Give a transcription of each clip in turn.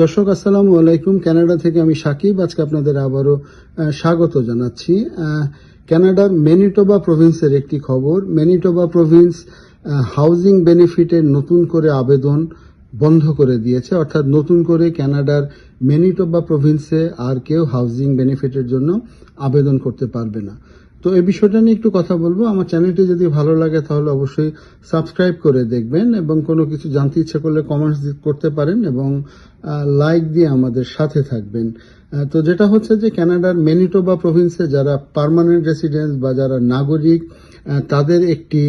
দর্শক, আসসালামু আলাইকুম। ক্যানাডা থেকে আমি সাকিব। আজকে আপনাদের আবারও স্বাগত জানাচ্ছি। ক্যানাডার মেনিটোবা প্রভিন্সের একটি খবর। মেনিটোবা প্রভিন্স হাউজিং বেনিফিটের নতুন করে আবেদন বন্ধ করে দিয়েছে। অর্থাৎ নতুন করে কানাডার ম্যানিটোবা প্রভিন্সে আর কেউ হাউজিং বেনিফিটের জন্য আবেদন করতে পারবে না। তো এই বিষয়টা নিয়ে একটু কথা বলব। আমার চ্যানেলটি যদি ভালো লাগে তাহলে অবশ্যই সাবস্ক্রাইব করে দেখবেন এবং কোনো কিছু জানতে ইচ্ছে করলে কমেন্টস করতে পারেন এবং লাইক দিয়ে আমাদের সাথে থাকবেন। তো যেটা হচ্ছে যে কানাডার মেনিটোবা প্রভিন্সে যারা পার্মানেন্ট রেসিডেন্স বা যারা নাগরিক তাদের একটি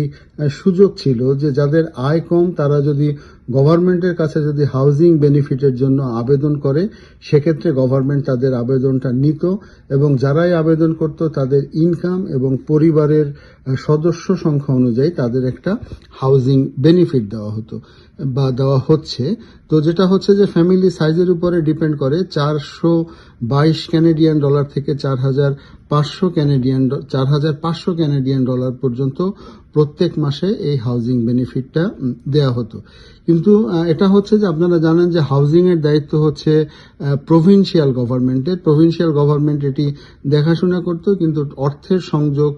সুযোগ ছিল যে যাদের আয় কম, তারা যদি গভর্নমেন্টের কাছে যদি হাউজিং বেনিফিটের জন্য আবেদন করে সেক্ষেত্রে গভর্নমেন্ট তাদের আবেদনটা নিত এবং যারাই আবেদন করত তাদের ইনকাম এবং পরিবারের সদস্য সংখ্যা অনুযায়ী তাদের একটা হাউজিং বেনিফিট দেওয়া হতো, বা দেওয়া হচ্ছে। তো যেটা হচ্ছে যে ফ্যামিলি সাইজের উপরে ডিপেন্ড করে, চারশো বাইশ ক্যানেডিয়ান ডলার থেকে চার হাজার পাঁচশো ক্যানেডিয়ান চার হাজার পাঁচশো ক্যানেডিয়ান ডলার পর্যন্ত প্রত্যেক মাসে এই হাউজিং বেনিফিটটা দেয়া হতো। কিন্তু এটা হচ্ছে যে আপনারা জানেন যে হাউজিং এর দায়িত্ব হচ্ছে প্রভিন্সিয়াল গভর্নমেন্টের প্রভিন্সিয়াল গভর্নমেন্ট এটি দেখাশোনা করত, কিন্তু অর্থের সংযোগ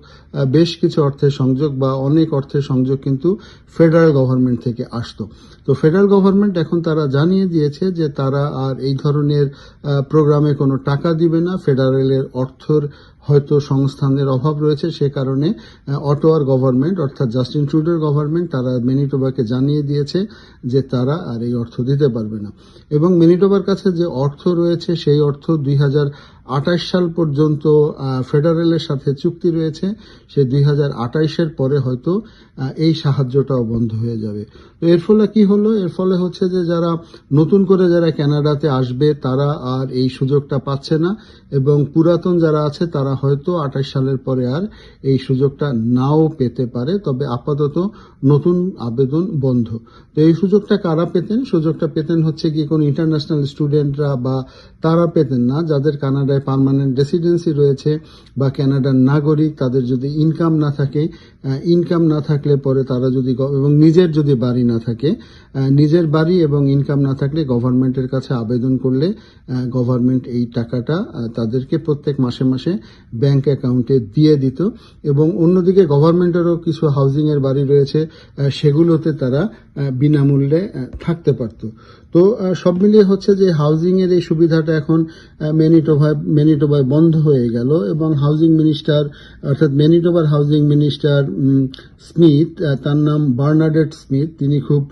বেশ কিছু অর্থের সংযোগ বা অনেক অর্থের সংযোগ কিন্তু ফেডারেল গভর্নমেন্ট থেকে আসতো। তো ফেডারেল গভর্নমেন্ট এখন তারা জানিয়ে দিয়েছে যে তারা আর এই ধরনের প্রোগ্রামে কোনো টাকা দিবে না। ফেডারেলের অর্থর হয়তো সংস্থানের অভাব রয়েছে, সে কারণে অটোয়ার গভর্নমেন্ট, অর্থাৎ জাস্টিন ট্রুডোর গভর্নমেন্ট, তারা মেনিটোবাকে জানিয়ে দিয়েছে যে তারা আর এই অর্থ দিতে পারবে না। এবং মেনিটোবার কাছে যে অর্থ রয়েছে, সেই অর্থ দুই হাজার আঠাশ সাল পর্যন্ত ফেডারেলের সাথে চুক্তি রয়েছে। সে দুই হাজার আঠাইশের পরে হয়তো এই সাহায্যটাও বন্ধ হয়ে যাবে। তো এর ফলে কি হলো? এর ফলে হচ্ছে যে যারা নতুন করে যারা কানাডাতে আসবে, তারা আর এই সুযোগটা পাচ্ছে না এবং পুরাতন যারা আছে, তারা হয়তো আঠাশ সালের পরে আর এই সুযোগটা নাও পেতে পারে। তবে আপাতত নতুন আবেদন বন্ধ। তো এই সুযোগটা কারা পেতেন? সুযোগটা পেতেন হচ্ছে কি কোনো ইন্টারন্যাশনাল স্টুডেন্টরা বা তারা পেতেন না, যাদের কানাডায় পার্মানেন্ট রেসিডেন্সি রয়েছে বা কানাডার নাগরিক, তাদের যদি ইনকাম না থাকে ইনকাম না থাকলে পরে তারা যদি এবং নিজের যদি বাড়ি না থাকে নিজের বাড়ি এবং ইনকাম না থাকলে গভর্নমেন্টের কাছে আবেদন করলে গভর্নমেন্ট এই টাকাটা তাদেরকে প্রত্যেক মাসে মাসে ব্যাংক অ্যাকাউন্টে দিয়ে দিত এবং অন্যদিকে গভর্নমেন্টেরও কিছু হাউজিং এর বাড়ি রয়েছে সেগুলোতে তারা বিনামূল্যে থাকতে পারত। তো সব মিলিয়ে হচ্ছে যে হাউজিং এর এই সুবিধাটা এখন মেনিটোভায় মেনিটোভায় বন্ধ হয়ে গেল এবং হাউজিং মিনিস্টার অর্থাৎ ম্যানিটোবার হাউজিং মিনিস্টার স্মিথ তার নাম বার্নাডেট স্মিথ তিনি খুব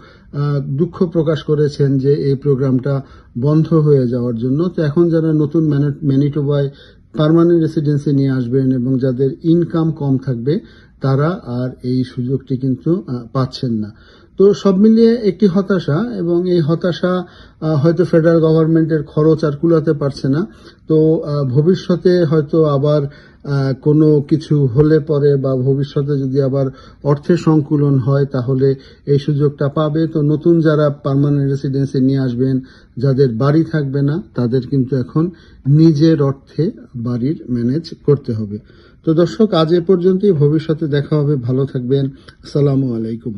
দুঃখ প্রকাশ করেছেন যে এই প্রোগ্রামটা বন্ধ হয়ে যাওয়ার জন্য। তো এখন যারা নতুন ম্যানে- ম্যানিটোবায় পার্মানেন্ট রেসিডেন্সি নিয়ে আসবেন এবং যাদের ইনকাম কম থাকবে, তারা আর এই সুযোগটি কিন্তু পাচ্ছেন না। তো সব মিলিয়ে একটি হতাশা এবং এই হতাশা হয়তো ফেডারেল গভর্নমেন্টের খরচ আর কুলাতে পারছে না। তো ভবিষ্যতে হয়তো আবার কোনো কিছু হলে পরে বা ভবিষ্যতে যদি আবার অর্থে সংকুলন হয়, তাহলে এই সুযোগটা পাবে। তো নতুন যারা পার্মানেন্ট রেসিডেন্সি নিয়ে আসবেন, যাদের বাড়ি থাকবে না, তাদের কিন্তু এখন নিজের অর্থে বাড়ির ম্যানেজ করতে হবে। তো দর্শক, আজ এ পর্যন্তই। ভবিষ্যতে দেখা হবে। ভালো থাকবেন। আসসালামু আলাইকুম।